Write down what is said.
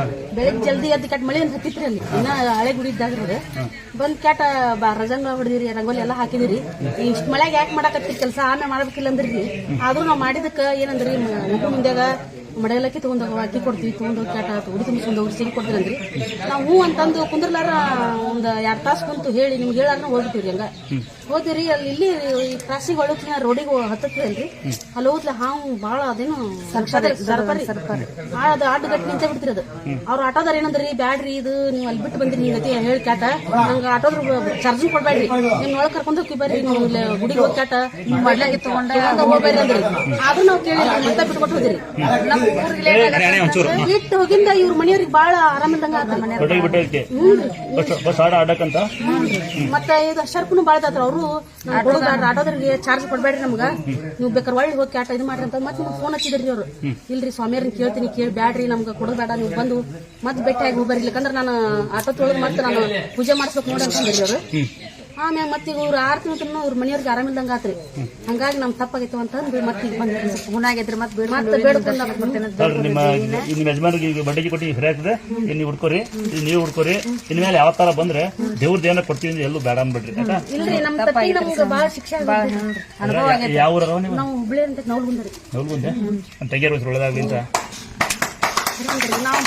Okay. ಬೆಳಿಗ್ಗೆ ಜಲ್ದಿ ಎದ್ದು ಕೆಟ್ಟ ಮಳೆ ಅಂತ ಹತ್ತಿತ್ರಿ ಅಲ್ಲಿ? ಇನ್ನ ಹಳೆ ಗುಡಿ ಇದ್ದಾಗ ಬಂದ್ ಕ್ಯಾಟ ಬಾ ರಜಂಗ ಹೊಡೆದಿರಿ ರಂಗೋಲಿ ಎಲ್ಲಾ ಹಾಕಿದಿರಿ. ಇಷ್ಟ ಮಳೆಗೆ ಯಾಕೆ ಮಾಡಕತ್ತಿ ಕೆಲಸ? ಆಮೇಲೆ ಮಾಡ್ಬೇಕಿಲ್ಲ ಅಂದ್ರಿ ಆದ್ರೂ ನಾವ್ ಮಾಡಿದಕ್ಕ ಏನಂದ್ರಿ ಊಟ ಮುಂದ್ಯಾಗ ಮಡೆಯಲಕ್ಕಿ ತಗೊಂಡೋಗ ಅಕ್ಕಿ ಕೊಡ್ತೀವಿ ತಗೊಂಡೋಗಿ ಕ್ಯಾಟ ಉಡಿ ತುಂಬಿಸ್ಕೊಂಡು ಹೋಗಿ ಸಿಗಿ ಕೊಡ್ತೀವಿ ಅಂದ್ರಿ ನಾವು ಹೂ ಅಂತಂದು ಕುಂದ್ರಲಾರ ಒಂದ್ ಎರಡ್ ತಾಸು ಕುಂತು ಹೇಳಿ ನಿಮ್ಗೆ ಹೇಳಾರ ಹೋಗ್ಬಿಟ್ಟಿವ್ರಿ ಹಂಗ. ಹೋದಿರಿ ಅಲ್ಲಿ ಇಲ್ಲಿ ಕ್ರಾಸಿಗೆ ಹೊಳಕ್ಕಿನ ರೋಡಿಗೆ ಹತ್ತತ್ರಿ ಅಲ್ಲಿ ಹೋದ್ಲ ಹಾವು ಬಹಳ ಅದೇನು ಸರ್ಪರಿ ಅದು ಆಟೋ ಗಟ್ಟಿ ನಿಂತ ಬಿಡ್ತಿರಿ ಅದು ಅವ್ರ ಆಟೋದಾರ ಏನಂದ್ರಿ? ಬ್ಯಾಡ್ರಿ ಇದು. ನೀವು ಅಲ್ಲಿ ಬಿಟ್ಟು ಬಂದಿರಿ ಹಿಂಗತಿ ಹೇಳಿ ಕ್ಯಾಟ ನಂಗೆ ಆಟೋದ್ರ ಚಾರ್ಜಿಂಗ್ ಕೊಡ್ಬೇಡ್ರಿ. ನಿಮ್ ಒಳಗ್ ಕರ್ಕೊಂಡು ಹೋಗಿ ಬರ್ರಿ ನೀವು ಇಲ್ಲಿ ಗುಡಿಗೆ ಹೋಗಿ ಕ್ಯಾಟ ಮಾಡ್ಲಾಗಿ ತಗೊಂಡ ಹೋಗ್ಬೇಡ್ರಿ ಅಂದ್ರಿ. ಆದ್ರೂ ನಾವು ಕೇಳಿ ಮತ್ತೆ ಬಿಟ್ಟು ಕೊಟ್ಟು ಹೋದಿರಿ. ಇಟ್ಟು ಹೋಗಿಂದ ಇವ್ರ ಮನೆಯವ್ರಿಗೆ ಬಾಳ ಆರಾಮಿಲ್ದಂಗ ಆತ ಮನೆ ಕೊಟ್ಟಿಗೆ ಬಿಟ್ಟೈತಿ ಬಸ್ ಬಸ್ ಆಡ ಆಡಕ್ಕಂತ? ಮತ್ತೆ ಇದು ಶರ್ಪನು ಬಾಳ ಆದ್ರ ಅವರು ಆಟೋದ್ರಿಗೆ ಚಾರ್ಜ್ ಕೊಡ್ಬೇಡ್ರಿ ನಮ್ಗ. ನೀವು ಬೇಕಾದ್ರೆ ಒಳ್ಳೆ ಹೋಗಿ ಕ್ಯಾಟ ಇದು ಮಾಡ್ರಿ ಅಂತ. ಮತ್ತೆ ನಿಮ್ಗೆ ಫೋನ್ ಹಚ್ಚಿದ್ರಿ ಅವ್ರು. ಇಲ್ರಿ ಸ್ವಾಮಿಯವ್ರನ್ನ ಕೇಳ್ತೀನಿ ಕೇಳಿ ಬ್ಯಾಡ್ರಿ ನಮ್ಗೆ ಕೊಡೋದ್ ಬೇಡ ನೀವು ಬಂದು ಮತ್ತೆ ಭೇಟಿಯಾಗಿ ಹೋಗ್ಬರ್ರಿ ಬರ್ಲಿಕ್ಕಂದ್ರ ನಾನು ಆಟೋ ತೊಳೆದು ಮತ್ತೆ ನಾನು ಪೂಜೆ ಮಾಡಿಸ್ಬೇಕು ನೋಡಿ ಅಂತಂದ್ರಿ ಅವ್ರು. ಆಮ್ಯಾಗ ಮತ್ತೆ ಈಗ ಇವ್ರು ಆರು ತಿಂಗಳು ಅವ್ರ ಮನೆಯವ್ರಿಗೆ ಆರಾಮಿಲ್ದಂಗ ಆತ್ರಿ. ಹಂಗಾಗಿ ನಮ್ ತಪ್ಪಾಗೈತೆ ಅಂದ್ರೆ ಮತ್ತೆ ಈಗ ಬಂದ್ರಿ ಮತ್ತೆ ಮತ್ತೆ ಬೇಡ್ಕೊಂಡ್ ನಿಮ್ಮ ನಿಮ್ಮ ಯಜಮಾನಿಗೆ ಈಗ ಬಡ್ಡಿಗೆ ಕೊಟ್ಟು ಸರಿ ಆಗ್ತದೆ. ಇನ್ನು ನೀವು ಹುಡ್ಕೋರಿ ನೀವು ಹುಡ್ಕೋರಿ. ಇನ್ಮೇಲೆ ಯಾವ ತರ ಬಂದ್ರೆ ದೇವ್ರದ್ದು ದೇವನ ಕೊಡ್ತೀವಿ ಎಲ್ಲೂ ಬೇಡ ಅನ್ಬಿಡ್ರಿ ಇಲ್ರಿ ನಮ್ ತಪ್ಪಿಗೆ ನಮ್ಗೆ ಬಾಳ ಶಿಕ್ಷೆ. ಯಾವ ಊರ ನೀವು? ಹುಬ್ಳಿ ಅಂತ ನೋಡ್ಬಂದ್ರಿ ನೋಡ್ಬಂದ್ರೆ ತೆಗಿಯರ್ ತೆಗಿಯೋರು ಒಳ್ಳೇದಾಗ್ಲಿ ಅಂತ. ನಾವು